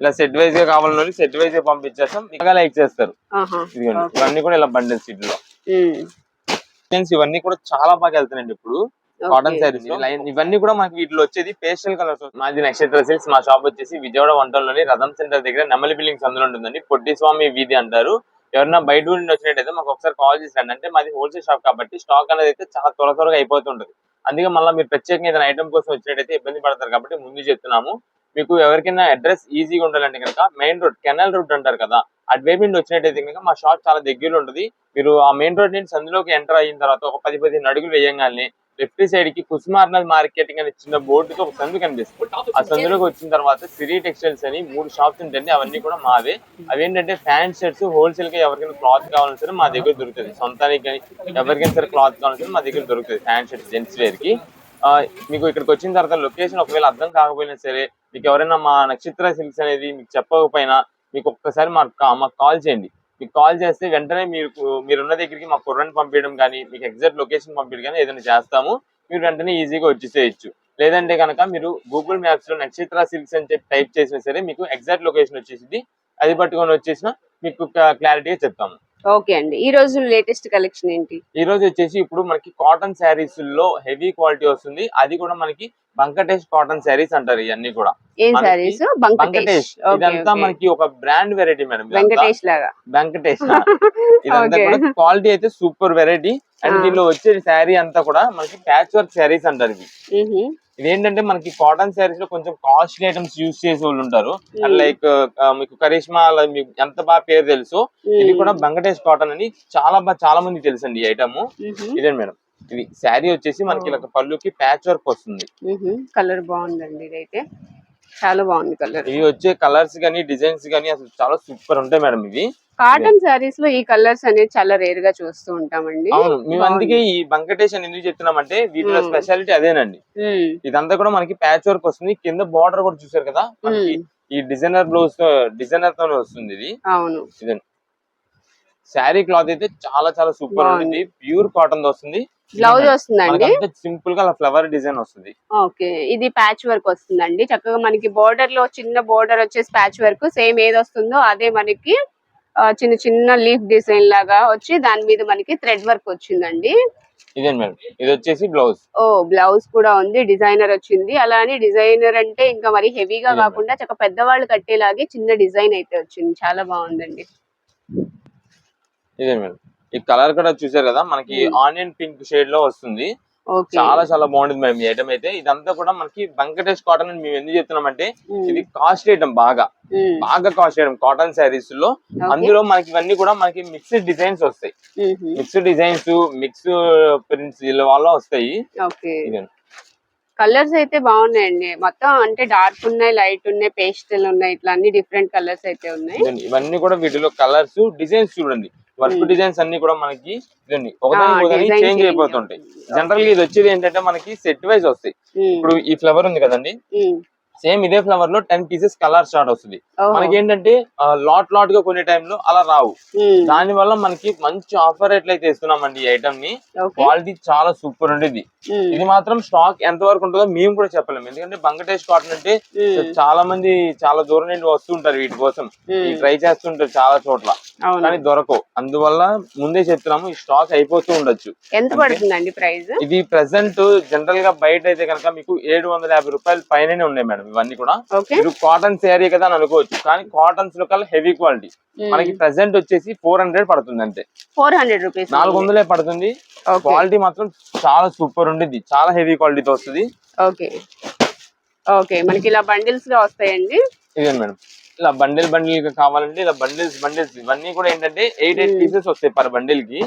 ఇలా సెట్ వైజ్గా కావాలని సెట్ వైజ్గా పంపించేస్తాం. ఇంకా లైక్ చేస్తారు. ఇదిగోండి ఇవన్నీ కూడా ఇలా బండిల్స్ ఇట్లో ఉమ్. ఇవన్నీ కూడా చాలా బాగా వెళ్తున్నాయండి ఇప్పుడు. కాటన్ శారీస్ ఇవన్నీ కూడా మనకి వీటిలో వచ్చేది పేస్టల్ కలర్స్ మాది నక్షత్ర సిల్క్స్ మా షాప్ వచ్చేసి విజయవాడ వంటల్లోని రథం సెంటర్ దగ్గర నెమలి బిల్డింగ్స్ అందులో ఉంటుందండి. పొట్టి స్వామి వీధి అంటారు. ఎవరన్నా బయట నుండి వచ్చినట్టయితే మాకు ఒకసారి కాల్ చేసి రండి. అంటే మాది హోల్సేల్ షాప్ కాబట్టి స్టాక్ అనేది అయితే చాలా త్వర త్వరగా అయిపోతుంటది అందుకే మళ్ళీ మీరు ప్రత్యేకంగా ఏదైనా ఐటమ్ కోసం వచ్చినట్టయితే ఇబ్బంది పడతారు కాబట్టి ముందు చెప్తున్నాము. మీకు ఎవరికైనా అడ్రస్ ఈజీగా ఉండాలంటే కనుక మెయిన్ రోడ్ కెనల్ రోడ్ అంటారు కదా అటువైపు నుండి వచ్చినట్టయితే కనుక మా షాప్ చాలా దగ్గరలో ఉంటుంది. మీరు ఆ మెయిన్ రోడ్ నుండి సందులోకి ఎంటర్ అయిన తర్వాత ఒక పది పదిహేను అడుగులు వేయంగానే లెఫ్ట్ సైడ్కి కుసుమార్నాథ్ మార్కెటింగ్ అనే చిన్న బోర్డుతో ఒక సందు కనిపిస్తుంది. ఆ సందులోకి వచ్చిన తర్వాత సిరి టెక్స్టైల్స్ అని మూడు షాప్స్ ఉంటాయండి అవన్నీ కూడా మావే. అవేంటంటే ఫ్యాన్ షర్ట్స్ హోల్సేల్గా ఎవరికైనా క్లాత్ కావాలని సరే మా దగ్గర దొరుకుతుంది సొంతానికి కానీ ఎవరికైనా సరే క్లాత్ కావాలని సరే మా దగ్గర దొరుకుతుంది ఫ్యాన్ షర్ట్స్ జెంట్స్ వేర్కి మీకు ఇక్కడికి వచ్చిన తర్వాత లొకేషన్ ఒకవేళ అర్థం కాకపోయినా సరే మీకు ఎవరైనా మా నక్షత్ర సిల్క్స్ అనేది మీకు చెప్పకపోయినా మీకు ఒక్కసారి మాకు మాకు కాల్ చేయండి. మీకు కాల్ చేస్తే వెంటనే మీరు మీరున్న దగ్గరికి మా కుర్రని పంపించడం కానీ మీకు ఎగ్జాక్ట్ లొకేషన్ పంపించడం కానీ ఏదైనా చేస్తాము. మీరు వెంటనే ఈజీగా వచ్చేసేయచ్చు. లేదంటే కనుక మీరు గూగుల్ మ్యాప్స్లో నక్షత్ర సిల్క్స్ అని చెప్పి టైప్ చేసినా సరే మీకు ఎగ్జాక్ట్ లొకేషన్ వచ్చేసింది అది పట్టుకొని వచ్చేసిన మీకు క్లారిటీగా చెప్తాము. ఓకే అండి. ఈ రోజు లేటెస్ట్ కలెక్షన్ ఏంటి? ఈ రోజు వచ్చేసి ఇప్పుడు మనకి కాటన్ శారీస్లో హెవీ క్వాలిటీ వస్తుంది. అది కూడా మనకి బంకటేష్ కాటన్ శారీస్ అంటారు ఇవన్నీ కూడా. ఏం సారీస్ బంకటేష్. బంకటేష్. ఇదంతా మనకి ఒక బ్రాండ్ వెరైటీ మేడం. వెంకటేష్ లాగా. వెంకటేష్ ఇదంతా. కూడా క్వాలిటీ అయితే సూపర్ వెరైటీ. అండ్. దీనిలో వచ్చే శారీ అంతా కూడా మనకి ప్యాచ్ వర్క్ శారీస్ అంటారు ఇవి. మ్హూ. ఇదేంటంటే మనకి కాటన్ శారీస్లో కొంచెం కాస్ట్లీ ఐటమ్స్ యూస్ చేసే వాళ్ళు ఉంటారు. లైక్ మీకు కరిష్మా మీకు ఎంత బాగా పేరు తెలుసు? ఇది కూడా వెంకటేష్ కాటన్ అని చాలా బాగా చాలా మంది తెలుసండి ఈ ఐటమ్. ఇదే మేడం? ఇది శారీ వచ్చేసి మనకి ఇలా ఒక పళ్ళుకి ప్యాచ్ వర్క్ వస్తుంది. కలర్ బాగుందండి ఇదైతే. చాలా బాగుంది కలర్. ఇవి వచ్చే కలర్స్ గానీ డిజైన్స్ గానీ అసలు చాలా సూపర్ ఉంటాయి మేడం ఇవి. కాటన్ సారీస్లో ఈ కలర్స్ అనేది చాలా రేర్గా చూస్తూ ఉంటామండి. అవును మేము అందుకే ఈ వెంకటేష్ అని ఎందుకు చెప్తున్నామంటే వీటిలో. స్పెషాలిటీ అదేనండి. ఇదంతా కూడా మనకి ప్యాచ్ వర్క్ వస్తుంది. కింద బార్డర్ కూడా చూసారు కదా. ఈ డిజైనర్ బ్లౌజ్తో డిజైనర్ తోనే వస్తుంది ఇది. అవును. శారీ క్లాత్ అయితే చాలా చాలా సూపర్. ఉంటుంది. ప్యూర్ కాటన్ వస్తుంది. బ్లౌజ్ వస్తుందండి? సింపుల్గా ఫ్లవర్ డిజైన్ వస్తుంది. ఓకే ఇది ప్యాచ్ వర్క్ వస్తుందండి. చక్కగా మనకి బోర్డర్లో చిన్న బోర్డర్ వచ్చేసి ప్యాచ్ వర్క్ సేమ్ ఏది వస్తుందో అదే మనకి చిన్న చిన్న లీఫ్ డిజైన్ లాగా వచ్చి దాని మీద మనకి థ్రెడ్ వర్క్ వచ్చిందండి. ఇదే మేడం? ఇది వచ్చేసి బ్లౌజ్ ఓ బ్లౌజ్ కూడా ఉంది డిజైనర్ వచ్చింది. అలా అని డిజైనర్ అంటే ఇంకా మరి హెవీగా కాకుండా చక్క పెద్దవాళ్ళు కట్టేలాగే చిన్న డిజైన్ అయితే వచ్చింది. చాలా బాగుందండి. ఇదే మేడం? ఈ కలర్ కూడా చూసారు కదా మనకి Hmm. ఆనియన్ పింక్ షేడ్లో వస్తుంది చాలా చాలా బాగుంటుంది మేడం ఈ ఐటమ్ అయితే. ఇదంతా కూడా మనకి వెంకటేష్ కాటన్ అని మేము ఎందుకు చెప్తున్నామంటే ఇది కాస్ట్ ఐటమ్ బాగా. బాగా కాస్ట్ ఐటమ్ కాటన్ శారీస్లో. అందులో మనకి ఇవన్నీ కూడా మనకి మిక్స్డ్ డిజైన్స్ వస్తాయి. మిక్స్డ్ డిజైన్స్ మిక్స్ ప్రింట్స్ వీళ్ళ వస్తాయి. కలర్స్ అయితే బాగున్నాయండి. మొత్తం అంటే డార్క్ ఉన్నాయి లైట్ ఉన్నాయి పేస్టల్ ఉన్నాయి ఇట్లా అన్ని డిఫరెంట్ కలర్స్ అయితే ఉన్నాయి. ఇవన్నీ కూడా వీటిలో కలర్స్ డిజైన్స్ చూడండి. వర్క్. డిజైన్స్ అన్ని కూడా మనకి చేంజ్ అయిపోతుంటాయి. జనరల్గా ఇది వచ్చేది ఏంటంటే మనకి సెట్ వైజ్ వస్తాయి. ఇప్పుడు ఈ ఫ్లవర్ ఉంది కదండి. సేమ్ ఇదే ఫ్లవర్లో టెన్ పీసెస్ కలర్ స్టార్ట్ వస్తుంది. మనకి ఏంటంటే లాట్ లాట్గా కొనే టైంలో అలా రావు. దాని వల్ల మనకి మంచి ఆఫర్ రేట్లు అయితే ఇస్తున్నామండి ఈ ఐటమ్ని. క్వాలిటీ చాలా సూపర్ ఉండేది. ఇది మాత్రం స్టాక్ ఎంత వరకు ఉంటుందో మేము కూడా చెప్పలేము ఎందుకంటే బంకటేష్ కాటన్ అంటే చాలా మంది చాలా దూరం నుండి వస్తుంటారు వీటి కోసం. ట్రై చేస్తుంటారు చాలా చోట్ల. కానీ దొరకవు. అందువల్ల ముందే చెప్తున్నాము ఈ స్టాక్ అయిపోతూ ఉండొచ్చు. ఎంత పడుతుందండి ప్రైస్ ఇది ప్రెసెంట్ జనరల్గా బయట అయితే కనుక మీకు ఏడు వందల యాభై రూపాయల పైననే ఉన్నాయి మేడం. ఇవన్నీ కూడా. మీరు కాటన్ శారీ కదా అని అనుకోవచ్చు. కానీ కాటన్స్లో కల్లా హెవీ క్వాలిటీ మనకి ప్రెసెంట్ వచ్చేసి ఫోర్ హండ్రెడ్ పడుతుంది అంతే. ఫోర్ హండ్రెడ్ రూపీస్ నాలుగు వందలే పడుతుంది. క్వాలిటీ మాత్రం చాలా సూపర్ ఉండిద్ది. చాలా హెవీ క్వాలిటీతో వస్తుంది. ఓకే. ఓకే. మనకి ఇలా బండిల్స్గా వస్తాయండి. ఇదే మేడం. ఇలా బండిల్ బండిల్ కావాలంటే ఇలా బండిల్స్ బండిల్స్. ఇవన్నీ కూడా ఏంటంటే ఎయిట్ ఎయిట్ పీసెస్ వస్తాయి పర్ బండిల్కి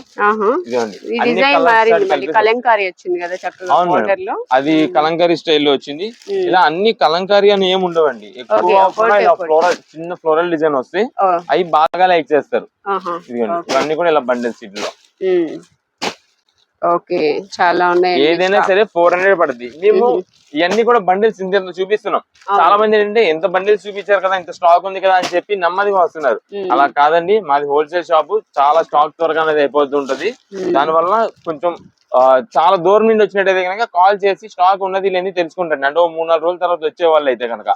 మళ్ళీ కలంకారీ వచ్చింది కదా చక్కగా అవును మేడం. బోర్డర్లో అది కలంకారీ స్టైల్లో వచ్చింది. ఇలా అన్ని కలంకారీ అని ఏమి ఉండవండి. ఎక్కువ. ఫ్లోరల్ చిన్న ఫ్లోరల్ డిజైన్ వస్తాయి ఓ, అవి బాగా లైక్ చేస్తారు. ఇదిగోండి. ఇవన్నీ కూడా ఇలా బండిల్స్ ఇట్లో. ఓకే చాలా ఉన్నాయి ఏదైనా సరే ఫోర్ హండ్రెడ్ పడుతుంది మేము. ఇవన్నీ కూడా బండిల్స్ ఇంత చూపిస్తున్నాం. చాలా మంది ఏంటంటే ఎంత బండిల్స్ చూపించారు కదా ఇంత స్టాక్ ఉంది కదా అని చెప్పి నెమ్మదిగా వస్తున్నారు. అలా కాదండి మాది హోల్సేల్ షాప్ చాలా స్టాక్ త్వరగా అనేది అయిపోతుంటది. దానివల్ల కొంచెం చాలా దూరం నుండి వచ్చినట్టయితే కనుక కాల్ చేసి స్టాక్ ఉన్నది లేని తెలుసుకుంటారు అంటే ఓ మూడు నాలుగు రోజుల తర్వాత వచ్చే వాళ్ళు అయితే కనుక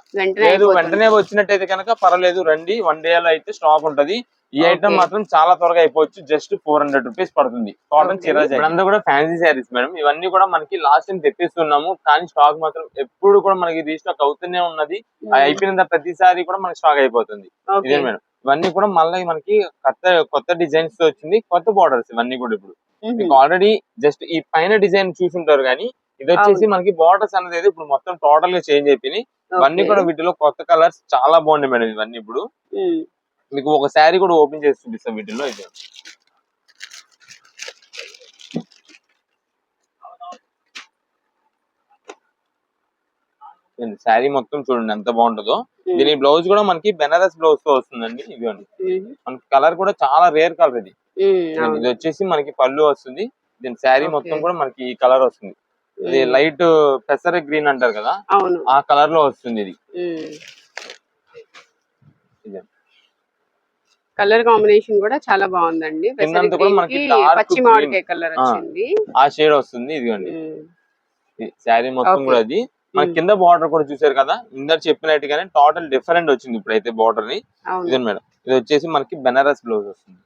లేదు. వెంటనే వచ్చినట్టయితే కనుక పర్వాలేదు రండి వన్ డే లో అయితే స్టాక్ ఉంటది. ఈ. ఐటమ్ మాత్రం చాలా త్వరగా అయిపోవచ్చు. జస్ట్ ఫోర్ హండ్రెడ్ రూపీస్ పడుతుంది. కాటన్. చీర కూడా ఫ్యాన్సీ శారీస్ మేడం ఇవన్నీ కూడా మనకి లాస్ట్ టైం తెప్పిస్తున్నాము. కానీ స్టాక్ మాత్రం ఎప్పుడు కూడా మనకి రీస్టాక్ అవుతూనే ఉన్నది. అది అయిపోయిన ప్రతిసారి కూడా మనకి స్టాక్ అయిపోతుంది. ఇదే మేడం ఇవన్నీ కూడా మళ్ళీ మనకి కొత్త కొత్త డిజైన్స్తో వచ్చింది. కొత్త బార్డర్స్ ఇవన్నీ కూడా ఇప్పుడు. ఉమ్. మీకు ఆల్రెడీ జస్ట్ ఈ పైన డిజైన్ చూసుంటారు కానీ ఇది వచ్చేసి మనకి బార్డర్స్ అనేది ఇప్పుడు మొత్తం టోటల్గా చేంజ్ అయిపోయినాయి. ఇవన్నీ. కూడా వీటిలో కొత్త కలర్స్ చాలా బాగున్నాయి మేడం ఇవన్నీ ఇప్పుడు. ఉమ్. మీకు ఒక శారీ కూడా ఓపెన్ చేసి చూపిస్తాం వీటిలో ఇది శారీ మొత్తం చూడండి ఎంత బాగుంటుందో. దీని బ్లౌజ్ కూడా మనకి బెనారస్ బ్లౌజ్తో వస్తుందండి ఇదిగోండి. మనకి కలర్ కూడా చాలా రేర్ కలర్ ఇది. ఇది వచ్చేసి మనకి పళ్ళు వస్తుంది దీని శారీ. మొత్తం కూడా మనకి ఈ కలర్ వస్తుంది ఇది. లైట్ పెసర గ్రీన్ అంటారు కదా ఆ కలర్లో వస్తుంది. ఇది. కలర్ కాంబినేషన్ కూడా చాలా బాగుందండి. పచ్చి. మామిడికాయ కలర్. వచ్చింది. ఆ షేడ్ వస్తుంది ఇదిగోండి. శారీ మొత్తం. కూడా అది. మన. కింద బార్డర్ కూడా చూసారు కదా? ఇందరు చెప్పినట్టుగానే టోటల్ డిఫరెంట్ వచ్చింది ఇప్పుడైతే బార్డర్ని. ఇదే మేడం. ఇది వచ్చేసి మనకి బెనారస్ బ్లౌజ్ వస్తుంది.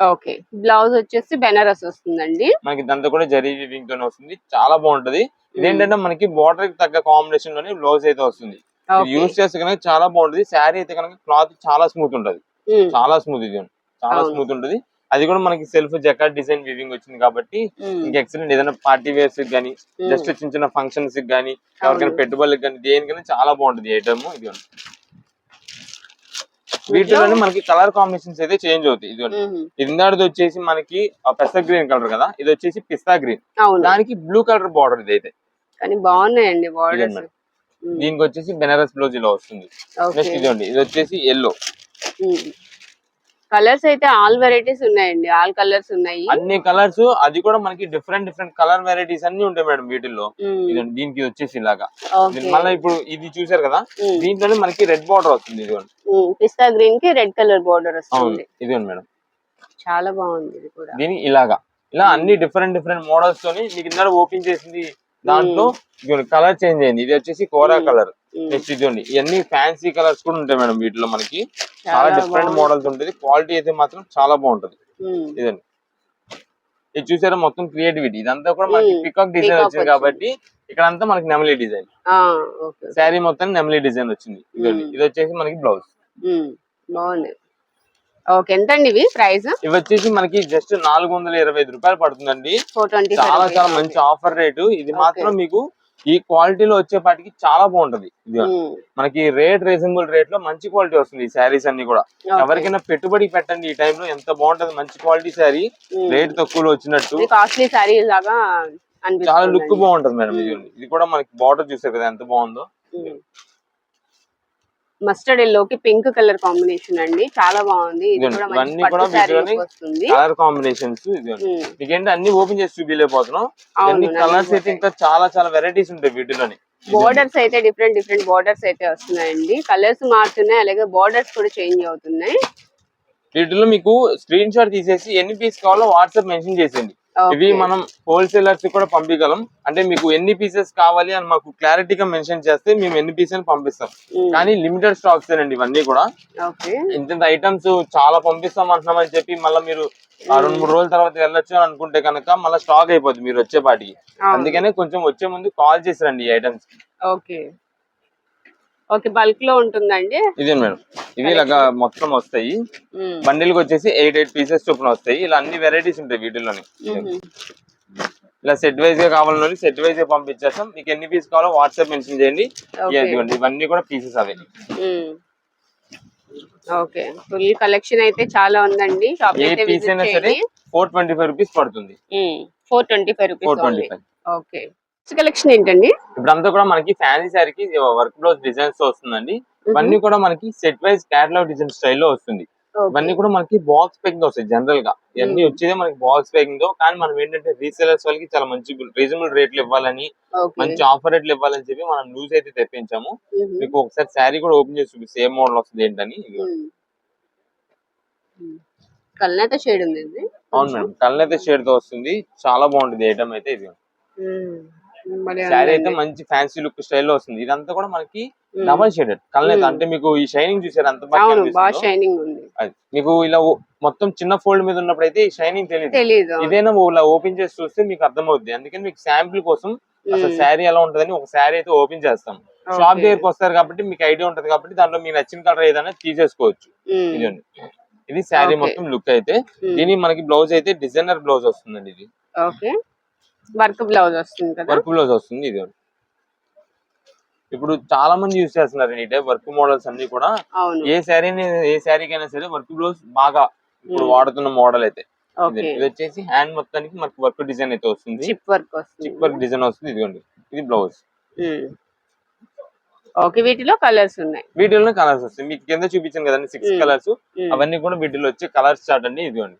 ఓకే. బ్లౌజ్ వచ్చేసి బెనారస్ వస్తుందండి. మనకి ఇదంతా కూడా జరీ వీవింగ్ తోనే వస్తుంది. చాలా బాగుంటది. ఇదేంటంటే మనకి బార్డర్కి తగ్గ కాంబినేషన్లోనే బ్లౌజ్ అయితే వస్తుంది. యూస్ చేస్తే కనుక చాలా బాగుంటది. శారీ అయితే కనుక క్లాత్ చాలా స్మూత్ ఉంటది. చాలా స్మూత్ ఇది. చాలా. స్మూత్ ఉంటది. అది కూడా మనకి సెల్ఫ్ జకాట్ డిజైన్ వీవింగ్ వచ్చింది కాబట్టి ఉమ్. ఇంకా ఎక్సలెంట్ ఏదైనా పార్టీ వేర్స్ గానీ. జస్ట్ చిన్న చిన్న ఫంక్షన్స్ గానీ ఎవరికైనా. పెట్టుబడులకు కానీ దేనికైనా చాలా బాగుంటది ఐటమ్ ఇది వీటిలోనే మనకి కలర్ కాంబినేషన్స్ అయితే చేంజ్ అవుతాయి. ఇది ఉమ్. ఇందాడిది వచ్చేసి మనకి పెసర్ గ్రీన్ కలర్ కదా? ఇది వచ్చేసి పిస్తా గ్రీన్ దానికి బ్లూ కలర్ బార్డర్ ఇది అయితే. కానీ బాగున్నాయండి బార్డర్స్ మేడం. దీనికి వచ్చేసి బెనారస్ బ్లౌజ్ ఇలా వస్తుంది నెక్స్ట్ ఇదండి ఇది వచ్చేసి ఎల్లో కలర్స్ అయితే ఆల్ వెరైటీస్ ఉన్నాయండి ఆల్ కలర్స్ ఉన్నాయి. అన్ని కలర్స్ అది కూడా మనకి డిఫరెంట్ డిఫరెంట్ కలర్ వెరైటీస్ అన్ని ఉంటాయి మేడం వీటిల్లో. దీనికి వచ్చేసి ఇలాగా. మళ్ళీ ఇప్పుడు ఇది చూసారు కదా. దీంట్లోనే మనకి రెడ్ బార్డర్ వస్తుంది ఇదిగోండి. పిస్తా గ్రీన్కి రెడ్ కలర్ బార్డర్ వస్తుంది. ఇదిగోండి మేడం. చాలా బాగుంది ఇది కూడా. దీని ఇలాగా. ఇలా అన్ని డిఫరెంట్ డిఫరెంట్ మోడల్స్ తోని మీకు ఇందాక ఓపెన్ చేసింది దాంట్లో కలర్ చేంజ్ అయింది. ఇది వచ్చేసి కోరా. కలర్. నెక్స్ట్ ఇదిగోండి ఇవన్నీ ఫ్యాన్సీ కలర్స్ కూడా ఉంటాయి మేడం వీటిలో మనకి. చాలా డిఫరెంట్. మోడల్స్ ఉంటుంది. క్వాలిటీ అయితే మాత్రం చాలా బాగుంటది. ఇదండి ఇది చూసారా మొత్తం క్రియేటివిటీ ఇదంతా కూడా మనకి. పికాక్ డిజైన్ వచ్చింది. కాబట్టి ఇక్కడ అంతా మనకి నెమలి డిజైన్. శారీ మొత్తం నెమలి డిజైన్ వచ్చింది. ఇదండి. ఇది వచ్చేసి మనకి బ్లౌజ్. బాగుంది. ఓకే ఎంత అండి ఇవి? ప్రైస్? ఇవి వచ్చేసి మనకి జస్ట్ నాలుగు వందల ఇరవై ఐదు రూపాయలు పడుతుందండి. చాలా చాలా మంచి ఆఫర్ రేటు ఇది మాత్రం మీకు ఈ క్వాలిటీలో వచ్చేపాటికి చాలా బాగుంటది. ఇది మనకి రేట్ రీజనబుల్ రేట్లో మంచి క్వాలిటీ వస్తుంది ఈ శారీస్ అన్ని కూడా. ఎవరికైనా పెట్టుబడి పెట్టండి ఈ టైంలో ఎంత బాగుంటది మంచి క్వాలిటీ శారీ రేట్ తక్కువలో వచ్చినట్టు. కాస్ట్లీ సారీ లాగా చాలా లుక్ బాగుంటది మేడం ఇది. ఇది కూడా మనకి బార్డర్ చూసారు కదా ఎంత బాగుందో. మస్టర్డ్ ఎల్లో కి పింక్ కలర్ కాంబినేషన్ అండి. చాలా బాగుంది. ఇది కూడా మంచి పట్టు శారీ వస్తుంది. Colour combinations. మీకేంటి అన్ని ఓపెన్ చేసి చూపించలేకపోతున్నాం అన్ని కలర్స్ అయితే. ఇంకా చాలా చాలా వెరైటీస్ ఉంటాయి వీటిలోని. బోర్డర్స్ అయితే డిఫరెంట్ డిఫరెంట్ బోర్డర్స్ అయితే వస్తున్నాయండి. కలర్స్ మారుతున్నాయి అలాగే బోర్డర్స్ కూడా చేంజ్ అవుతున్నాయి. వీటిలో మీకు స్క్రీన్ షాట్ తీసేసి ఎన్ని పీస్ కావాలో వాట్సాప్ మెన్షన్ చేసేయండి. ఇవి. మనం హోల్సేలర్స్ కూడా పంపించగలం అంటే మీకు ఎన్ని పీసెస్ కావాలి అని మాకు క్లారిటీగా మెన్షన్ చేస్తే మేము ఎన్ని పీసెస్ పంపిస్తాం. ఉమ్. కానీ లిమిటెడ్ స్టాక్స్ అండి ఇవన్నీ కూడా. ఇంత ఐటమ్స్ చాలా పంపిస్తాం అంటున్నామని చెప్పి మళ్ళీ మీరు ఆ రెండు మూడు రోజుల తర్వాత వెళ్ళొచ్చు అని అనుకుంటే కనుక మళ్ళీ స్టాక్ అయిపోద్ది మీరు వచ్చేపాటికి. అందుకనే కొంచెం వచ్చే ముందు కాల్ చేసి రండి ఈ ఐటమ్స్ ఓకే ఓకే బల్క్లో ఉంటుందండి. ఇదే మేడం. ఇవి ఇలాగా మొత్తం వస్తాయి. ఉమ్. బండిల్కి వచ్చేసి ఎయిట్ ఎయిట్ పీసెస్ చొప్పున వస్తాయి. ఇలా అన్ని వెరైటీస్ ఉంటాయి వీటిలోని ఉహు. ఇలా సెట్ వైజ్గా కావాలని సెట్ వైజ్గా పంపించేస్తాం. మీకు ఎన్ని పీస్ కావాలో వాట్సాప్ మెన్షన్ చేయండి. ఇవన్నీ కూడా పీసెస్ అవే. ఓకే ఫుల్ కలెక్షన్ అయితే చాలా ఉందండి. షాప్ ఏ పీస్ అయినా సరే ఫోర్ ట్వంటీ ఫైవ్ రూపీస్ పడుతుంది. Four twenty five rupees okay collection ఏంటండి? ఇప్పుడంతా కూడా మనకి ఫ్యాన్సీ శారీకి వర్క్ బ్లౌజ్ డిజైన్స్ వస్తుందండి. ఇవన్నీ కూడా మనకి సెట్ వైజ్ క్యాటలాగ్ డిజైన్ స్టైల్లో వస్తుంది. ఇవన్నీ కూడా మనకి బాక్స్ ప్యాకింగ్ వస్తాయి జనరల్గా. ఇవన్నీ. వచ్చేదే మనకి బాక్స్ ప్యాకింగ్తో కానీ మనం ఏంటంటే రీసేలర్స్ వాళ్ళకి చాలా మంచి రీజనబుల్ రేట్లు ఇవ్వాలని మంచి ఆఫర్ రేట్లు ఇవ్వాలని చెప్పి మనం న్యూస్ అయితే తెప్పించాము. మీకు ఒకసారి శారీ కూడా ఓపెన్ చేసి చూపి సేమ్ మోడల్ వస్తుంది ఏంటని. కల్నేత షేడ్ ఉంది అవును మేడం కళ్ళైతే షేడ్తో వస్తుంది. చాలా బాగుంటుంది ఐటమ్ అయితే ఇది. శారీ అయితే. మంచి ఫ్యాన్సీ లుక్ స్టైల్లో వస్తుంది ఇదంతా కూడా మనకి. Double shaded hmm. అంటే మీకు ఈ షైనింగ్ చూసారు అంత బాగా? షైనింగ్ ఉంది మీకు ఇలా మొత్తం చిన్న ఫోల్డ్ మీద ఉన్నప్పుడు అయితే ఈ షైనింగ్ తెలియదు ఇదేనా ఇలా ఓపెన్ చేసి చూస్తే మీకు అర్థమవుద్ది అందుకని మీకు శాంపిల్ కోసం అసలు. శారీ ఎలా ఉంటదని ఒక శారీ అయితే ఓపెన్ చేస్తాం. షాప్ దగ్గరికి వస్తారు కాబట్టి మీకు ఐడియా ఉంటది కాబట్టి దాంట్లో మీకు నచ్చిన కలర్ ఏదైనా తీసేసుకోవచ్చు. ఇదండి ఇది శారీ. మొత్తం లుక్ అయితే. దీని మనకి బ్లౌజ్ అయితే డిజైనర్ బ్లౌజ్ వస్తుందండి ఇది ఓకే వర్క్ బ్లౌజ్ వస్తుంది కదా? వర్క్ బ్లౌజ్ వస్తుంది ఇది ఇప్పుడు చాలా మంది యూస్ చేస్తున్నారు ఈ టైప్ వర్క్ మోడల్స్ అన్ని కూడా. ఏ శారీని ఏ శారీకైనా సరే వర్క్ బ్లౌజ్ బాగా ఇప్పుడు. వాడుతున్న మోడల్ అయితే. ఇది వచ్చేసి హ్యాండ్ మొత్తానికి మనకి వర్క్ డిజైన్ అయితే వస్తుంది. చిప్ వర్క్ వస్తుంది. చిప్ వర్క్ డిజైన్ వస్తుంది ఇదిగోండి. ఇది బ్లౌజ్. ఓకే వీటిలో కలర్స్ ఉన్నాయి. వీటిలోనే కలర్స్ వస్తాయి మీకు కింద చూపించాను కదండి సిక్స్. కలర్స్. అవన్నీ కూడా వీటిలో వచ్చే కలర్ చార్ట్ అండి ఇదిగోండి.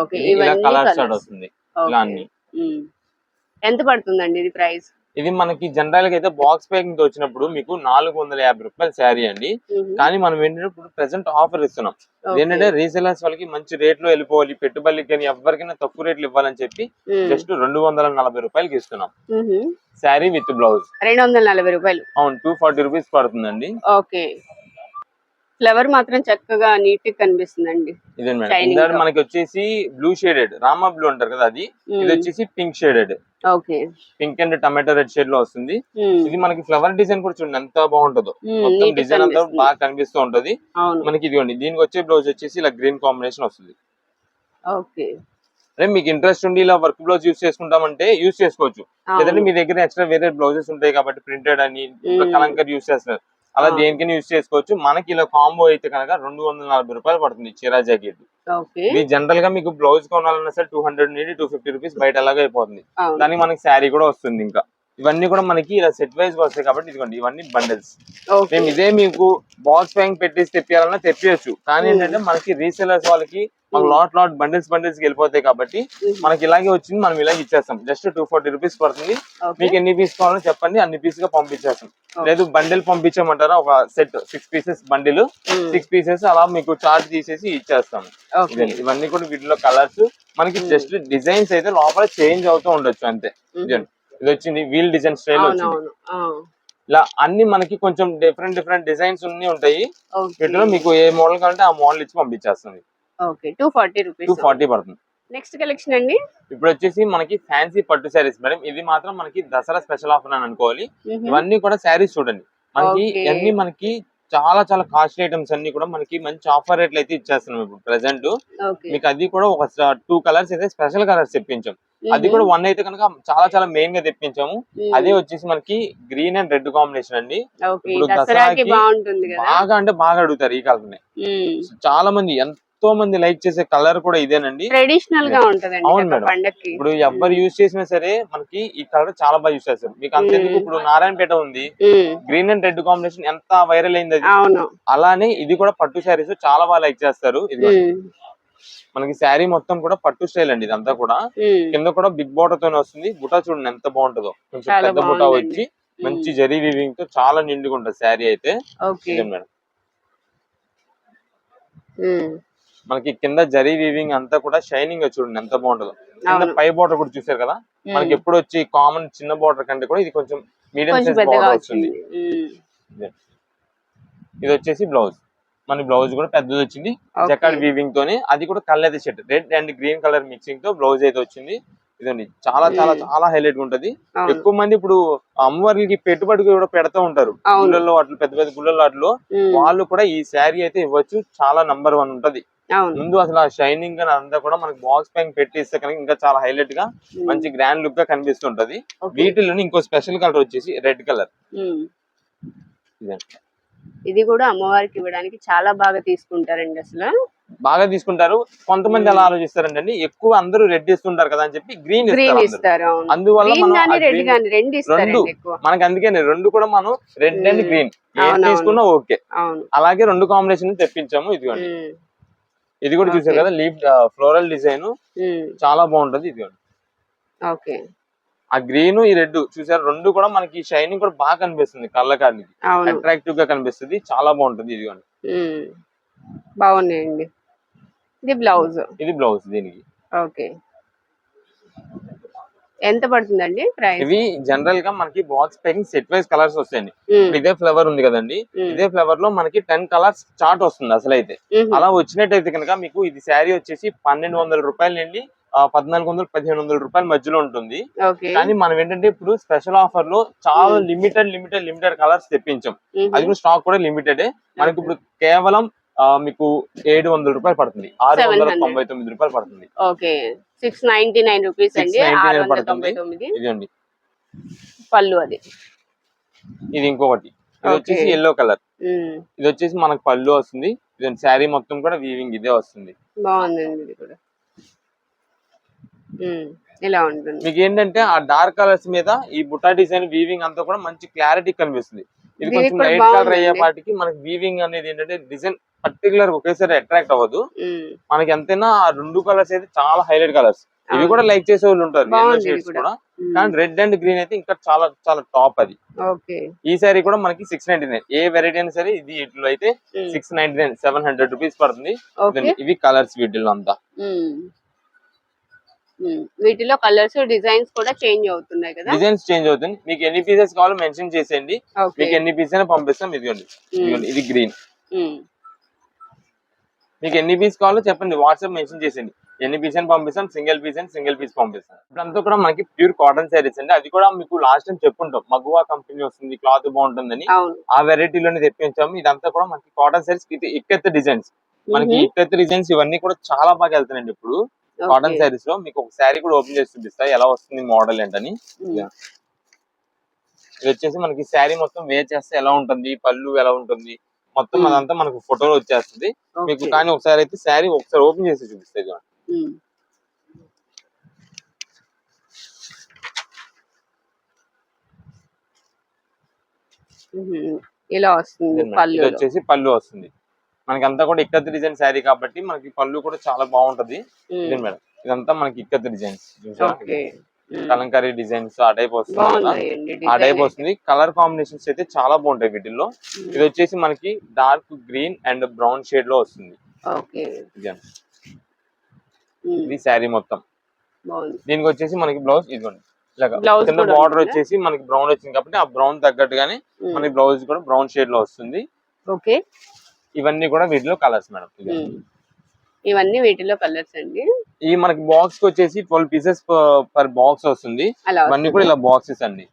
ఓకే ఇలా కలర్ చార్ట్ కలర్స్ వస్తుంది. ఇలా అన్ని. ఎంత పడుతుందండి ఇది ప్రైస్? ఇది మనకి జనరల్గా అయితే బాక్స్ ప్యాకింగ్తో వచ్చినప్పుడు మీకు నాలుగు వందల యాభై రూపాయల శారీ అండి. కానీ మనం ఏంటంటే ఇప్పుడు ప్రెసెంట్ ఆఫర్ ఇస్తున్నాం. ఏంటంటే రీసెలర్స్ వాళ్ళకి మంచి రేట్లో వెళ్ళిపోవాలి పెట్టుబడికి కానీ ఎవరికైనా తక్కువ రేట్లు ఇవ్వాలని చెప్పి జస్ట్ రెండు వందల నలభై రూపాయలకి ఇస్తున్నాం. Sari with blouse. రెండు వందల నలభై రూపాయలు. అవును టూ ఫార్టీ రూపీస్ పడుతుందండి. ఓకే. ఫ్లవర్ మాత్రం చక్కగా నీట్గా కనిపిస్తుందండి. ఇదే మేడం. Shining ఇందాక తో. మనకి వచ్చేసి బ్లూ షేడెడ్ రామా బ్లూ అంటారు కదా అది? ఇది వచ్చేసి pink shaded. Okay. Pink and tomato red షేడ్లో వస్తుంది. ఇది మనకి ఫ్లవర్ డిజైన్ కూడా చూడండి ఎంత బాగుంటుందో. మొత్తం neat గా డిజైన్ అంతా కనిపిస్తుంది. బాగా కనిపిస్తూ ఉంటది. అవును. మనకి ఇదిగోండి దీనికి వచ్చే బ్లౌజ్ వచ్చేసి ఇలా గ్రీన్ కాంబినేషన్ వస్తుంది. ఓకే. అదే మీకు ఇంట్రెస్ట్ ఉండి ఇలా వర్క్ బ్లౌజ్ యూస్ చేసుకుంటామంటే యూస్ చేసుకోవచ్చు. లేదంటే మీ దగ్గర ఎక్స్ట్రా వేరే బ్లౌజెస్ ఉంటాయి కాబట్టి ప్రింటెడ్ అని ఇప్పుడు. కలంకర్ యూస్ చేస్తున్నారు. అలా. దేనికైనా యూస్ చేసుకోవచ్చు. మనకి ఇలా కాంబో అయితే కనుక రెండు వందల నలభై రూపాయలు పడుతుంది చీరా జాకెట్. ఇది జనరల్గా మీకు బ్లౌజ్ కొనాలన్నా సరే టూ హండ్రెడ్ నుండి టూ ఫిఫ్టీ రూపీస్ బయట అలాగే అయిపోతుంది. దానికి మనకి శారీ కూడా వస్తుంది ఇంకా. ఇవన్నీ కూడా మనకి ఇలా సెట్ వైజ్ వస్తాయి కాబట్టి ఇదిగోండి ఇవన్నీ బండిల్స్ మేము ఇదే మీకు బాక్స్ ప్యాకింగ్ పెట్టేసి తెప్పియాలన్నా తెప్పియచ్చు కానీ Hmm. ఏంటంటే మనకి రీసెలర్స్ వాళ్ళకి మాకు Hmm. Lot lot bundles bundles వెళ్ళిపోతాయి కాబట్టి Hmm. మనకి ఇలాగే వచ్చింది మనం ఇలాగే ఇచ్చేస్తాం జస్ట్ టూ ఫార్టీ రూపీస్ పడుతుంది మీకు ఎన్ని పీస్ కావాలో చెప్పండి అన్ని పీస్గా పంపించేస్తాం. లేదు బండిల్ పంపించమంటారా ఒక set six pieces bundle Hmm. Six pieces అలా మీకు చార్జ్ తీసేసి ఇచ్చేస్తాం. ఇవన్నీ కూడా వీటిలో కలర్స్ మనకి Hmm. జస్ట్ డిజైన్స్ అయితే లోపల చేంజ్ అవుతూ ఉండొచ్చు అంతే. ఇది వచ్చింది వీల్ డిజైన్ స్టైల్ వచ్చింది. ఇలా అన్ని మనకి కొంచెం డిఫరెంట్ డిఫరెంట్ డిజైన్స్ అన్ని ఉంటాయి. వీటిలో మీకు ఏ మోడల్ కావాలంటే ఆ మోడల్ ఇచ్చి పంపించేస్తుంది. Okay two forty two forty పడుతుంది. నెక్స్ట్ కలెక్షన్ అండి? ఇప్పుడు వచ్చేసి మనకి ఫ్యాన్సీ పట్టు శారీస్ మేడం ఇది మాత్రం మనకి దసరా స్పెషల్ ఆఫర్ అని అనుకోవాలి. ఇవన్నీ కూడా శారీస్ చూడండి. మనకి. అన్ని మనకి చాలా చాలా కాస్ట్లీ ఐటమ్స్ అన్ని కూడా మనకి మంచి ఆఫర్ రేట్లు అయితే ఇచ్చేస్తున్నాం ఇప్పుడు ప్రెసెంట్ మీకు అది కూడా ఒక టూ కలర్స్ అయితే స్పెషల్ కలర్స్ తెప్పించాం. అది కూడా వన్ అయితే కనుక చాలా చాలా మెయిన్గా తెప్పించాము. అదే వచ్చేసి మనకి గ్రీన్ అండ్ రెడ్ కాంబినేషన్ అండి. ఇప్పుడు దసరాకి బాగా అంటే బాగా అడుగుతారు ఈ కలర్ని. చాలా మంది ఎంతో మంది లైక్ చేసే కలర్ కూడా ఇదేనండి. ట్రెడిషనల్గా ఉంటదండి అవును మేడం. ఇప్పుడు ఎవరు యూజ్ చేసినా సరే మనకి ఈ కలర్ చాలా బాగా యూజ్ చేస్తారు. మీకు అంతెందుకు. ఇప్పుడు నారాయణపేట ఉంది. గ్రీన్ అండ్ రెడ్ కాంబినేషన్ ఎంత వైరల్ అయింది అది? అలానే ఇది కూడా పట్టు శారీస్ చాలా బాగా లైక్ చేస్తారు. ఇది. మనకి శారీ మొత్తం కూడా పట్టు స్టైల్ అండి ఇదంతా కూడా. కింద కూడా బిగ్ బోర్డర్ తోనే వస్తుంది. బుటా చూడండి ఎంత బాగుంటుందో. కొంచెం పెద్ద బుటా. వచ్చి మంచి జరీ వీవింగ్తో చాలా నిండుగా ఉంటుంది శారీ అయితే. మేడం. మనకి కింద జరీ వీవింగ్ అంతా కూడా షైనింగ్ చూడండి ఎంత బాగుంటుందో. కింద. పై బోర్డర్ కూడా చూసారు కదా? మనకి. ఎప్పుడు వచ్చి కామన్ చిన్న బోర్డర్ కంటే కూడా ఇది కొంచెం మీడియం సైజ్ వచ్చింది. వస్తుంది. ఇది. వచ్చేసి బ్లౌజ్ మన బ్లౌజ్ కూడా పెద్దది వచ్చింది. జకాడ్ వీవింగ్ తోనే అది కూడా colour shirt red and green colour మిక్సింగ్తో blouse అయితే వచ్చింది ఇదండి చాలా చాలా. చాలా హైలైట్ ఉంటది. ఎక్కువ మంది ఇప్పుడు అమ్మవారికి పెట్టుబడికి కూడా పెడతా ఉంటారు. గుళ్ళల్లో వాటిలో పెద్ద పెద్ద గుళ్ళల్లో వాటిలో. వాళ్ళు కూడా ఈ శారీ అయితే ఇవ్వచ్చు చాలా నంబర్ వన్ ఉంటది ముందు అసలు ఆ షైనింగ్ అని అంతా కూడా మనకి బాక్స్ ప్యాంక్ పెట్టి ఇస్తే కనుక ఇంకా చాలా హైలైట్గా. మంచి గ్రాండ్ లుక్గా కనిపిస్తుంటది. వీటిలోని ఇంకో స్పెషల్ కలర్ వచ్చేసి రెడ్ కలర్ ఉమ్. ఇది కూడా అమ్మవారికి ఇవ్వడానికి చాలా బాగా తీసుకుంటారండి అసలు. బాగా తీసుకుంటారు. కొంతమంది. ఎలా ఆలోచిస్తారంటే అండి, ఎక్కువ అందరూ రెడ్ ఇస్తుంటారు కదా అని చెప్పి గ్రీన్ గ్రీన్ ఇస్తారు అందువల్ల రెడ్ మనకి అందుకని రెండు కూడా మనం రెడ్ అండ్. గ్రీన్. తీసుకున్నా ఓకే. అలాగే రెండు కాంబినేషన్ తెప్పించాము ఇదిగోండి. ఇది కూడా చూసారు. కదా లీవ్ ఫ్లోరల్ డిజైన్. చాలా బాగుంటది ఇదిగోండి. ఓకే. ఆ గ్రీన్ ఈ రెడ్ చూసారు? రెండు కూడా మనకి షైనింగ్ కూడా బాగా కనిపిస్తుంది కళ్ళకాడికి అట్రాక్టివ్గా కనిపిస్తుంది. చాలా బాగుంటుంది ఇదిగోండి. బాగున్నాయండి. ఇది బ్లౌజ్. ఇది బ్లౌజ్ దీనికి. ఓకే. ఎంత పడుతుందండి ప్రైస్? ఇవి జనరల్గా మనకి box packing set wise colours వస్తాయండి. ఇదే ఫ్లవర్ ఉంది కదండి. ఇదే ఫ్లవర్లో మనకి టెన్ కలర్స్ చార్ట్ వస్తుంది అసలు అయితే అలా వచ్చినట్టయితే కనుక మీకు ఇది శారీ వచ్చేసి పన్నెండు వందల రూపాయల నుండి పద్నాలుగు వందలు పదిహేను వందల రూపాయల మధ్యలో ఉంటుంది. కానీ మనం ఏంటంటే ఇప్పుడు స్పెషల్ ఆఫర్లో చాలా లిమిటెడ్ లిమిటెడ్ లిమిటెడ్ కలర్స్ తెప్పించాం. అది కూడా స్టాక్ కూడా లిమిటెడ్. మనకి ఇప్పుడు కేవలం మీకు ఏడు వందల రూపాయలు పడుతుంది. ఆరు వందల 700. తొంభై తొమ్మిది రూపాయలు పడుతుంది. Okay. Six ninety nine rupees అండి. 699 ఆరు వందల పడుతుంది. తొంభై తొమ్మిది ఇదండి పళ్ళు అది. ఇది ఇంకొకటి. ఇది వచ్చేసి. ఎల్లో కలర్ ఇది వచ్చేసి మనకు పళ్ళు వస్తుంది. ఇది శారీ మొత్తం కూడా వీవింగ్ ఇదే వస్తుంది. బాగుందండి ఇది కూడా. ఇలా ఉంటుంది. మీకు ఏంటంటే ఆ డార్క్ కలర్స్ మీద ఈ బుట్టా డిజైన్ వీవింగ్ అంతా కూడా మంచి క్లారిటీ కనిపిస్తుంది. ఇది కొంచెం లైట్ కలర్. అయ్యేపాటికి మనకి వీవింగ్ అనేది ఏంటంటే డిజైన్ పర్టికులర్ ఒకేసారి అట్రాక్ట్ అవ్వదు. మనకి ఎంతైనా ఆ రెండు కలర్స్ అయితే చాలా హైలైట్ కలర్స్ ఇవి. కూడా లైక్ చేసే వాళ్ళు ఉంటారు కూడా. కానీ రెడ్ అండ్ గ్రీన్ అయితే ఇంకా చాలా చాలా టాప్ అది. ఈ సారీ కూడా మనకి సిక్స్ నైన్టీ నైన్ ఏ వెరైటీ అయినా సరే ఇది ఇట్లో అయితే six ninety nine seven hundred rupees పడుతుంది. ఇవి కలర్స్ వీటిల్లో అంతా. వీటిలో కలర్స్ డిజైన్స్ కూడా చేంజ్ అవుతున్నాయి కదా? డిజైన్స్ చేంజ్ అవుతుంది. మీకు ఎన్ని పీసెస్ కావాలో మెన్షన్ చేసేయండి. మీకు ఎన్ని పీసెస్ అయినా పంపిస్తాం. ఇదిగోండి. ఇది గ్రీన్. మీకు ఎన్ని పీస్ కావాలో చెప్పండి. వాట్సాప్ మెన్షన్ చేసేయండి. ఎన్ని పీస్ అని పంపిస్తాం. సింగిల్ పీస్ అని సింగిల్ పీస్ పంపిస్తాం. ఇప్పుడంతా కూడా మనకి ప్యూర్ కాటన్ శారీస్ అండి. అది కూడా మీకు లాస్ట్ టైం చెప్పుంటాం. మగువా కంపెనీ వస్తుంది క్లాత్ బాగుంటుందని. ఆ వెరైటీలోనే తెప్పించాము. ఇదంతా కూడా మనకి కాటన్ శారీస్ ఇక్కత్త డిజైన్స్ మనకి. ఇక్కత్త డిజైన్స్ ఇవన్నీ కూడా చాలా బాగా వెళ్తున్నాయండి ఇప్పుడు. కాటన్. శారీస్లో మీకు ఒక శారీ కూడా ఓపెన్ చేసి చూపిస్తా. ఎలా వస్తుంది మోడల్ ఏంటని. ఉమ్, ఇది వచ్చేసి మనకి శారీ మొత్తం వేర్ చేస్తే ఎలా ఉంటుంది పళ్ళు ఎలా ఉంటుంది మొత్తం మ్మ్. అదంతా మనకు ఫోటోలో వచ్చేస్తుంది. మీకు. కానీ ఒకసారి అయితే శారీ ఒకసారి ఓపెన్ చేసి చూపిస్తాయి చూడండి. ఉమ్, ఇలా వస్తుంది పళ్ళు వచ్చేసి పళ్ళు వస్తుంది. మనకి అంతా కూడా ఇక్కత్ డిజైన్ శారీ కాబట్టి మనకి పళ్ళు కూడా చాలా బాగుంటది. మేడం? ఇదంతా మనకి ఇక్కత్ డిజైన్స్. కలంకారీ డిజైన్స్ ఆ టైప్ వస్తుంది ఆ టైప్ వస్తుంది. కలర్ కాంబినేషన్స్ అయితే చాలా బాగుంటాయి వీటిల్లో. ఇది వచ్చేసి మనకి డార్క్ గ్రీన్ అండ్ బ్రౌన్ షేడ్లో వస్తుంది. ఇది శారీ మొత్తం. దీనికి వచ్చేసి మనకి బ్లౌజ్ ఇదిగోండి. కింద బార్డర్? వచ్చేసి మనకి బ్రౌన్ వచ్చింది కాబట్టి ఆ బ్రౌన్ తగ్గట్టుగానే మనకి బ్లౌజ్ కూడా బ్రౌన్ షేడ్లో వస్తుంది. ఓకే. ఇవన్నీ కూడా వీటిలో కలర్స్ మేడం ఇవన్నీ వీటిలో కలర్స్ అండి. ఈ మనకి బాక్స్కి వచ్చేసి ట్వెల్వ్ పీసెస్ పర్ బాక్స్ వస్తుంది. ఇవన్నీ కూడా ఇలా బాక్సెస్ అండి.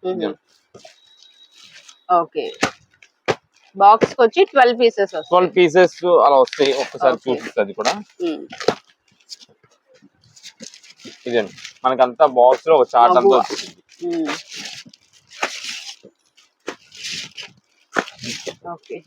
ఓకే. బాక్స్ వచ్చి ట్వెల్వ్ పీసెస్ ట్వెల్వ్ పీసెస్ అలా వస్తాయి. ఒక్కసారి. చూపిస్తుంది కూడా. ఇదండి. మనకి అంతా బాక్స్లో ఒక చార్ట్ అంతా ఉమ్. ఓకే.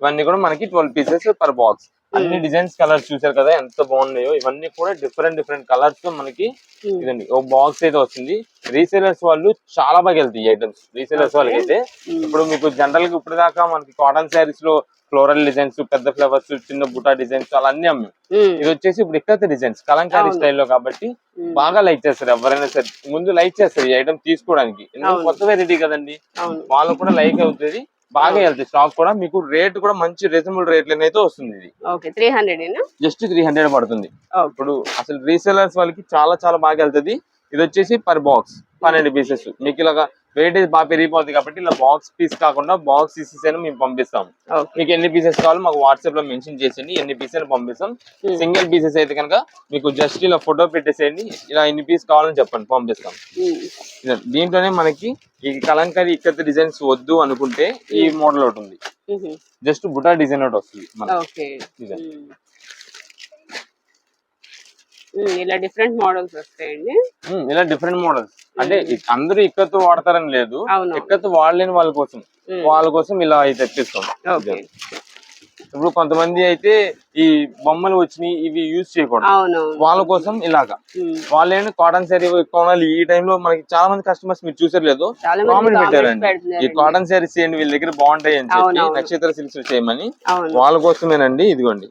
ఇవన్నీ కూడా మనకి ట్వెల్వ్ పీసెస్ పర్ బాక్స్. అన్ని డిజైన్స్ కలర్స్ చూసారు కదా ఎంత బాగున్నాయో. ఇవన్నీ కూడా డిఫరెంట్ డిఫరెంట్ కలర్స్తో మనకి ఉమ్, ఇదండి. ఒక బాక్స్ అయితే వస్తుంది. రీసేలర్స్ వాళ్ళు చాలా బాగా వెళ్తాయి ఐటమ్స్ రీసేలర్స్. వాళ్ళకి అయితే ఇప్పుడు మీకు జనరల్గా ఇప్పుడు దాకా మనకి కాటన్ శారీస్లో ఫ్లోరల్ డిజైన్స్ పెద్ద ఫ్లవర్స్ చిన్న బుటా డిజైన్స్ అలా అన్ని అమ్మాం. ఇది వచ్చేసి ఇప్పుడు ఇక్కత డిజైన్స్ కలంకారీ. స్టైల్లో కాబట్టి బాగా లైక్ చేస్తారు ఎవరైనా సరే. ముందు లైక్ చేస్తారు ఈ ఐటమ్ తీసుకోవడానికి. కొత్త వెరైటీ కదండి. వాళ్ళకు కూడా లైక్ అవుతుంది. బాగా. వెళ్తాయి స్టాక్ కూడా. మీకు రేట్ కూడా మంచి రీజనబుల్ రేట్లనే అయితే వస్తుంది ఇది. Okay three hundred just three hundred పడుతుంది. ఇప్పుడు అసలు రీసెలర్స్ వాళ్ళకి చాలా చాలా బాగా వెళ్తది. ఇది వచ్చేసి పర్ బాక్స్ పన్నెండు పీసెస్ మీకు ఇలాగా వెయిటేజ్ బాగా పెరిగిపోతుంది కాబట్టి ఇలా బాక్స్ పీస్ కాకుండా బాక్స్ పీసెస్ అయినా మేము పంపిస్తాం. మీకు ఎన్ని పీసెస్ కావాలో మాకు వాట్సాప్లో మెన్షన్ చేసేయండి. ఎన్ని పీసెస్ పంపిస్తాం. Hmm. సింగిల్ పీసెస్ అయితే కనుక మీకు జస్ట్ ఇలా ఫోటో పెట్టేసేయండి. ఇలా ఎన్ని పీస్ కావాలని చెప్పండి. పంపిస్తాం. ఇదే. దీంట్లోనే మనకి ఈ కలంకారీ ఇక్కత డిజైన్స్ వద్దు అనుకుంటే ఈ మోడల్ ఒకటి ఉంది. జస్ట్ బుటా డిజైన్ ఒకటి వస్తుంది మనకి. ఇలా డిఫరెంట్ మోడల్స్ వస్తాయండి. ఇలా డిఫరెంట్ మోడల్స్. అంటే అందరూ ఇక్కత్తు వాడతారని లేదు. అవును ఇక్కత్తు వాడలేని వాళ్ళ కోసం. వాళ్ళ కోసం ఇలా అయితే తెప్పిస్తాం. ఇప్పుడు కొంతమంది అయితే ఈ బొమ్మలు వచ్చినాయి ఇవి యూజ్ చేయకూడదు. వాళ్ళ కోసం ఇలాగా. వాళ్ళు ఏంటి కాటన్ శారీ కొనాలి? ఈ టైంలో మనకి చాలా మంది కస్టమర్స్ మీరు చూసారు లేదు. కామెంట్ పెట్టారండి. ఈ. కాటన్ శారీస్ చేయండి వీళ్ళ దగ్గర బాగుంటాయి అని చెప్పి. నక్షత్ర సిల్క్స్ చేయమని వాళ్ళ కోసమేనండి ఇదిగోండి.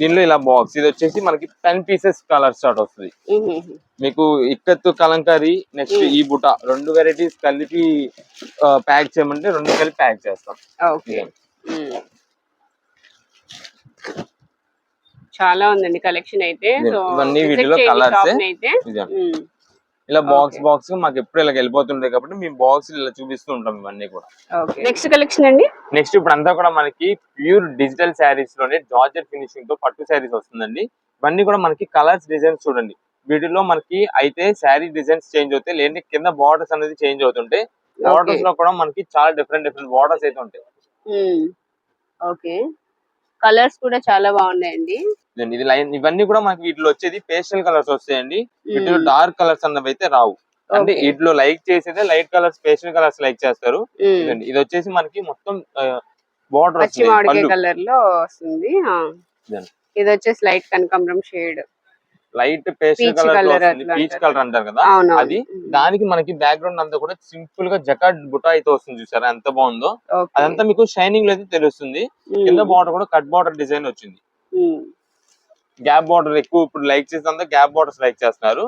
దీనిలో ఇలా బాక్స్ ఇది వచ్చేసి మనకి టెన్ పీసెస్ కలర్ స్టార్ట్ వస్తుంది. మీకు ఇక్కత్తు కలంకారీ నెక్స్ట్ ఈ బుట్ట రెండు వెరైటీస్ కలిపి ప్యాక్ చేయమంటే రెండు కలిపి ప్యాక్ చేస్తాం. చాలా ఉందండి కలెక్షన్ అయితే. ఇవన్నీ వీటిలో. ని అయితే. ఇలా బాక్స్ బాక్స్ మాకు ఎప్పుడు ఇలా వెళ్ళిపోతుంటాయి కాబట్టి మేము బాక్స్ ఇలా చూపిస్తూ ఉంటాం ఇవన్నీ కూడా. ఓకే నెక్స్ట్ కలెక్షన్ అండి? నెక్స్ట్ ఇప్పుడు అంతా కూడా మనకి ప్యూర్ డిజిటల్ శారీస్లోనే జార్జెట్ ఫినిషింగ్తో పట్టు శారీస్ వస్తుందండి. ఇవన్నీ కూడా మనకి కలర్స్ డిజైన్స్ చూడండి. వీటిలో మనకి అయితే శారీ డిజైన్స్ చేంజ్ అవుతాయి లేదంటే కింద బార్డర్స్ అనేది చేంజ్ అవుతుంటే బార్డర్స్లో కూడా మనకి చాలా డిఫరెంట్ డిఫరెంట్ బార్డర్స్ అయితే ఉంటాయి. ఓకే కలర్స్ కూడా చాలా బాగున్నాయండి. ఇది లైన్ ఇవన్నీ కూడా మనకి వీటిలో వచ్చేది పేస్టల్ కలర్స్ వస్తాయండి. వీటిలో. డార్క్ కలర్స్ అన్నవి అయితే రావు. అంటే. వీటిలో లైక్ చేసేదే light colours pastel colours like చేస్తారు. ఇది వచ్చేసి మనకి మొత్తం బార్డర్ పచ్చి మామిడికాయ కలర్లో వస్తుంది. ఇది వచ్చేసి లైట్ కనకాంబరం shade light Peach colour peach. Colour అంటారు కదా? అది దానికి మనకి బ్యాక్గ్రౌండ్ అంతా కూడా సింపుల్గా జకాట్ బుటా అయితే వస్తుంది చూసారా? ఎంత బాగుందో? అదంతా మీకు షైనింగ్లో అయితే తెలుస్తుంది. కింద బార్డర్ కూడా కట్ బార్డర్ డిజైన్ వచ్చింది. గ్యాప్ బార్డర్ ఎక్కువ ఇప్పుడు లైక్ చేసేంతా గ్యాప్ బార్డర్స్ లైక్ చేస్తున్నారు.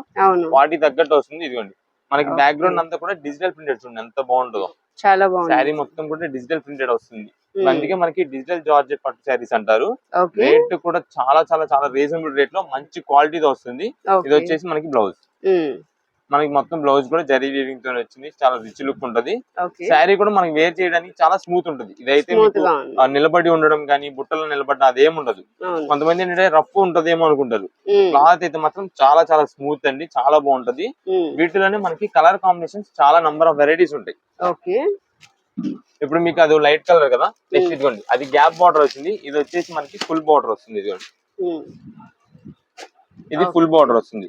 వాటికి తగ్గట్టు వస్తుంది ఇదిగోండి. మనకి. బ్యాక్గ్రౌండ్ అంతా కూడా డిజిటల్ ప్రింటెడ్ చూడండి ఎంత బాగుంటుందో. చాలా బాగుంది. శారీ మొత్తం కూడా డిజిటల్ ప్రింటెడ్ వస్తుంది. అందుకే మనకి డిజిటల్ జార్జెట్ పట్టు శారీస్ అంటారు. రేట్ కూడా చాలా చాలా చాలా రీజనబుల్ రేట్లో మంచి క్వాలిటీతో వస్తుంది. ఇది వచ్చేసి మనకి బ్లౌజ్. మనకి మొత్తం బ్లౌజ్ కూడా జరీ వీవింగ్తో వచ్చింది. చాలా రిచ్ లుక్ ఉంటది. శారీ కూడా మనకి వేర్ చేయడానికి చాలా స్మూత్ ఉంటది. ఇదైతే నిలబడి ఉండడం కానీ బుట్టలో నిలబడిన అదేం ఉండదు. కొంతమంది ఏంటంటే రఫ్ ఉంటదేమో అనుకుంటారు. క్లాత్ అయితే మాత్రం చాలా చాలా స్మూత్ అండి. చాలా బాగుంటది. వీటిలోనే మనకి కలర్ కాంబినేషన్స్ చాలా నంబర్ ఆఫ్ వెరైటీస్ ఉంటాయి. ఓకే ఇప్పుడు మీకు అది లైట్ కలర్ కదా? నెక్స్ట్ ఇదిగోండి. అది గ్యాప్ బార్డర్ వచ్చింది. ఇది వచ్చేసి మనకి ఫుల్ బార్డర్ వస్తుంది ఇదిగోండి. ఇది ఫుల్ బార్డర్ వస్తుంది.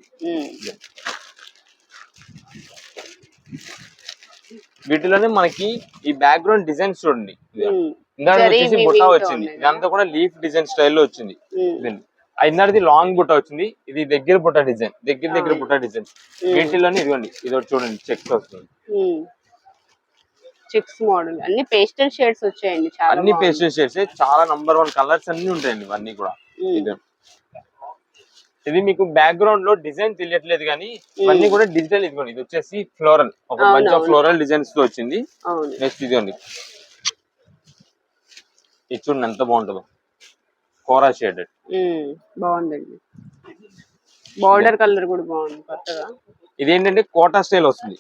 వీటిలోనే మనకి ఈ బ్యాక్గ్రౌండ్ డిజైన్స్ చూడండి. ఇందాక వచ్చేసి బుట్ట వచ్చింది. ఇదంతా కూడా లీఫ్ డిజైన్ స్టైల్లో వచ్చింది. ఉమ్. ఇదండి ఆ ఇందాకది లాంగ్ బుట్ట వచ్చింది. ఇది దగ్గర బుట్ట డిజైన్ దగ్గర దగ్గర. బుట్ట డిజైన్. వీటిలోనే ఇదిగోండి. ఇది ఒకటి చూడండి. చెక్స్ వస్తుంది. చిక్స్ మోడల్ అన్ని పేస్టల్ షేడ్స్ వచ్చాయండి. చాలా అన్ని. పేస్టల్ షేడ్స్ చాలా నంబర్ వన్ కలర్స్ అన్ని ఉంటాయండి ఇవన్నీ కూడా. ఇది మీకు బ్యాక్గ్రౌండ్లో డిజైన్ తెలియట్లేదు కానీ ఇవన్నీ కూడా డిజిటల్ ఇదిగోండి. ఇది వచ్చేసి ఫ్లోరల్ ఒక మంచి అవును. ఫ్లోరల్ డిజైన్స్తో వచ్చింది. నెక్స్ట్ ఇదిగోండి. ఇది చూడండి ఎంత బాగుంటుందో. కోరా షేడెడ్. బాగుందండి. బార్డర్ కలర్ కూడా బాగుంది కొత్తగా. ఇది ఏంటంటే కోటా స్టైల్ వస్తుంది.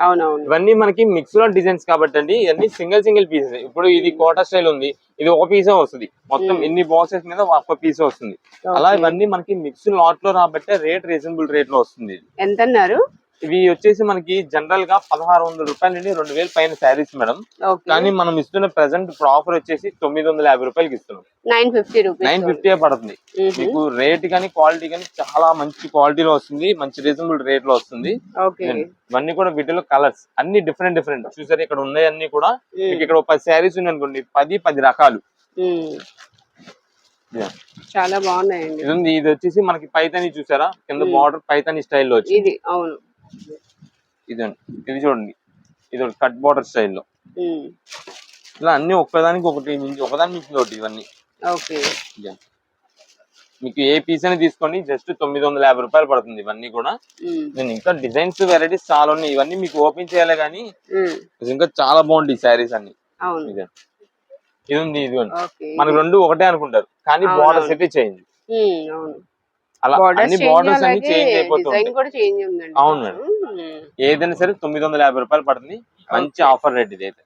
అవునవును. ఇవన్నీ మనకి మిక్స్లో డిజైన్స్ కాబట్టి అండి ఇవన్నీ సింగిల్ సింగిల్ పీసెస్ ఇప్పుడు ఇది కోటా స్టైల్ ఉంది ఇది ఒక పీసే వస్తుంది. మొత్తం ఎన్ని బాక్సెస్ మీద ఒక పీసే వస్తుంది. అలా. ఇవన్నీ మనకి మిక్స్ లాట్లో రాబట్టే రేట్ రీజనబుల్ రేట్లో వస్తుంది. ఎంత అన్నారు ఇవి వచ్చేసి మనకి జనరల్గా పదహారు వందల రూపాయల నుండి రెండు వేల పైన శారీస్ మేడం. కానీ మనం ఇస్తున్న ప్రెసెంట్ ఆఫర్ వచ్చేసి తొమ్మిది వందల యాభై రూపాయలకి ఇస్తున్నాం. Nine fifty rupees. Nine fifty పడుతుంది. మీకు రేట్ కానీ క్వాలిటీ కానీ చాలా మంచి క్వాలిటీలో వస్తుంది మంచి రీజనబుల్ రేట్లో వస్తుంది. ఇవన్నీ కూడా వీటిలో కలర్స్ అన్ని డిఫరెంట్ డిఫరెంట్ చూసారు ఇక్కడ ఉన్నాయి అన్ని కూడా? మీకు ఇక్కడ పది శారీస్ ఉన్నాయి అనుకోండి పది పది రకాలు. చాలా బాగున్నాయండి. ఇది వచ్చేసి మనకి పైతాని చూసారా? కింద బార్డర్ పైతాని స్టైల్లో వచ్చింది. అవును. ఇది ఇది చూడండి. ఇది కట్ బార్డర్ స్టైల్లో. ఇలా అన్ని ఒక్కదానికి ఒకటి మించి ఒకదాని మించి ఒకటి ఇవన్నీ. ఓకే. మీకు ఏ పీస్ అని తీసుకోండి. జస్ట్ తొమ్మిది వందల యాభై రూపాయలు పడుతుంది ఇవన్నీ కూడా. నేను ఇంకా డిజైన్స్ వెరైటీస్ చాలా ఉన్నాయి. ఇవన్నీ మీకు ఓపెన్ చేయాలి కానీ. ఇంకా చాలా బాగుంటాయి శారీస్ అన్ని. ఇది ఇది ఉంది ఇది మనకు రెండు ఒకటే అనుకుంటారు. కానీ బార్డర్స్. అయితే చేంజ్ అవును. అలా బార్డర్స్ అన్ని చేంజ్ బార్డర్స్ అన్ని అవును మేడం. ఏదైనా సరే తొమ్మిది వందల యాభై రూపాయలు పడుతుంది. మంచి ఆఫర్ రేట్ ఇది అయితే